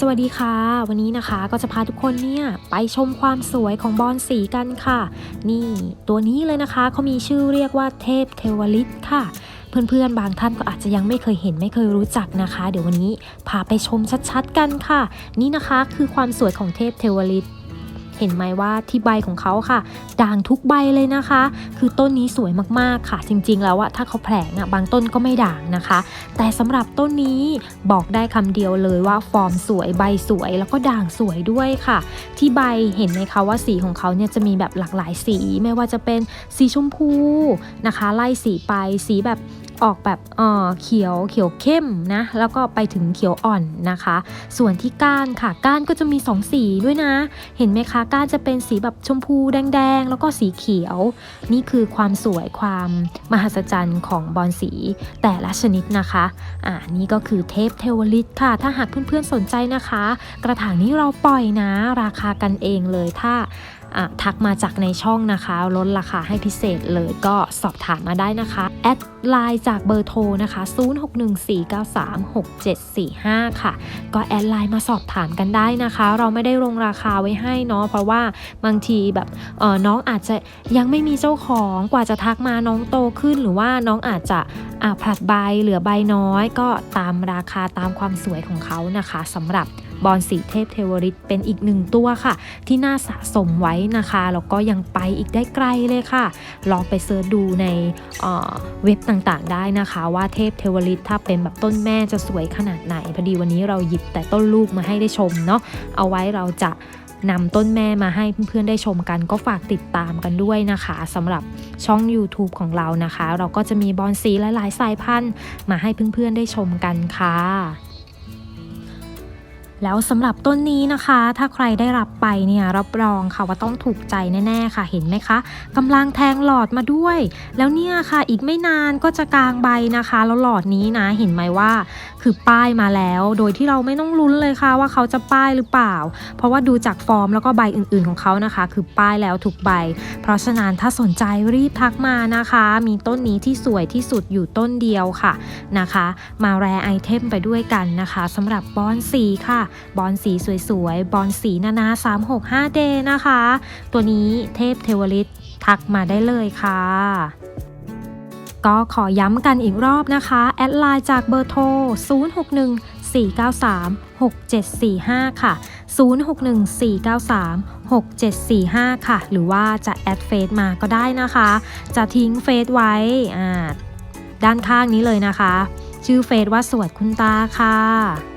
สวัสดีค่ะ วันนี้นะคะก็จะพาทุกคนเนี่ยไปชมความสวยของบอลสีกันค่ะ นี่ตัวนี้เลยนะคะเขามีชื่อเรียกว่าเทพเทวลิตค่ะ เพื่อนๆ บางท่านก็อาจจะยังไม่เคยเห็นไม่เคยรู้จักนะคะ เดี๋ยววันนี้พาไปชมชัดๆกันค่ะ นี่นะคะคือความสวยของเทพเทวลิต เห็นไหมว่าที่ใบของเขาค่ะ ด่างทุกใบเลยนะคะ คือต้นนี้สวยมากๆค่ะ จริง ๆ แล้วอะถ้าเขาแผลงอะบางต้นก็ไม่ด่างนะคะ แต่สำหรับต้นนี้บอกได้คำเดียวเลยว่าฟอร์มสวยใบสวยแล้วก็ด่างสวยด้วยค่ะ ที่ใบเห็นไหมคะว่าสีของเขาเนี่ยจะมีแบบหลากหลายสี ไม่ว่าจะเป็นสีชมพูนะคะ ไล่สีไปสีแบบออกแบบเอ่อเขียวเขียวเข้มนะ แล้วก็ไปถึงเขียวอ่อนนะคะ ส่วนที่ก้านค่ะ ก้านก็จะมีสองสีด้วยนะ เห็นไหมคะ ก้านจะเป็นสีแบบชมพูแดงๆ แล้วก็สีเขียว นี่คือความสวยความมหัศจรรย์ของบอลสีแต่ละชนิดนะคะ อ่านี่ก็คือเทพเทวลิตค่ะ ถ้าหากเพื่อนๆสนใจนะคะ กระถางนี้เราปล่อยนะ ราคากันเองเลยถ้า ทักมาจากในช่องนะคะลดราคาให้พิเศษเลยก็สอบถามมาได้นะคะ แอดไลน์จากเบอร์โทรนะคะ 0614936745 ค่ะ ก็แอดไลน์มาสอบถามกันได้นะคะ เราไม่ได้ลงราคาไว้ให้เนาะเพราะว่าบางทีแบบเออน้องอาจจะยังไม่มีเจ้าของกว่าจะทักมาน้องโตขึ้นหรือว่าน้องอาจจะอะผลัดใบเหลือใบน้อย ก็ตามราคาตามความสวยของเขานะคะสำหรับ บอลสีเทพเทวริตเป็นอีกหนึ่งตัวค่ะ ที่น่าสะสมไว้นะคะแล้วก็ยังไปอีกได้ไกลเลยค่ะ ลองไปเสิร์ชดูในเเว็บต่างๆ ได้นะคะ ว่าเทพเทวริตถ้าเป็นแบบต้นแม่จะสวยขนาดไหนพอดีวันนี้เราหยิบแต่ต้นลูกมาให้ได้ชมเนาะเอาไว้เราจะนำต้นแม่มาให้เพื่อนๆได้ชมกันก็ฝากติดตามกันด้วยนะคะสำหรับช่อง YouTube ของเรานะคะ เราก็จะมีบอลสีหลายๆสายพันธุ์มาให้เพื่อนๆได้ชมกันค่ะ แล้วสำหรับต้นนี้นะคะ ถ้าใครได้รับไปเนี่ยรับรองค่ะว่าต้องถูกใจแน่ๆค่ะเห็นไหมคะกำลังแทงหลอดมาด้วย แล้วเนี่ยค่ะอีกไม่นานก็จะกลางใบนะคะ แล้วหลอดนี้นะเห็นไหมว่า คือป้ายมาแล้ว โดยที่เราไม่ต้องลุ้นเลยค่ะว่าเขาจะป้ายหรือเปล่า เพราะว่าดูจากฟอร์มแล้วก็ใบอื่นๆของเขานะคะ คือป้ายแล้วทุกใบ เพราะฉะนั้นถ้าสนใจรีบทักมานะคะ มีต้นนี้ที่สวยที่สุดอยู่ต้นเดียวค่ะนะคะ มาแรไอเทมไปด้วยกันนะคะสำหรับบอนสีค่ะบอลสีสวยๆ บอลสีนานา 365 เดย์นะคะ ตัวนี้เทพเทวลิตทักมาได้เลยค่ะก็ขอย้ำกันอีกรอบนะคะ แอดไลน์จากเบอร์โทร 061 493 6745 ค่ะ 061 493 6745 ค่ะ หรือว่าจะแอดเฟซมาก็ได้นะคะ จะทิ้งเฟซไว้อ่าด้านข้างนี้เลยนะคะ ชื่อเฟซว่าสวดคุณตาค่ะ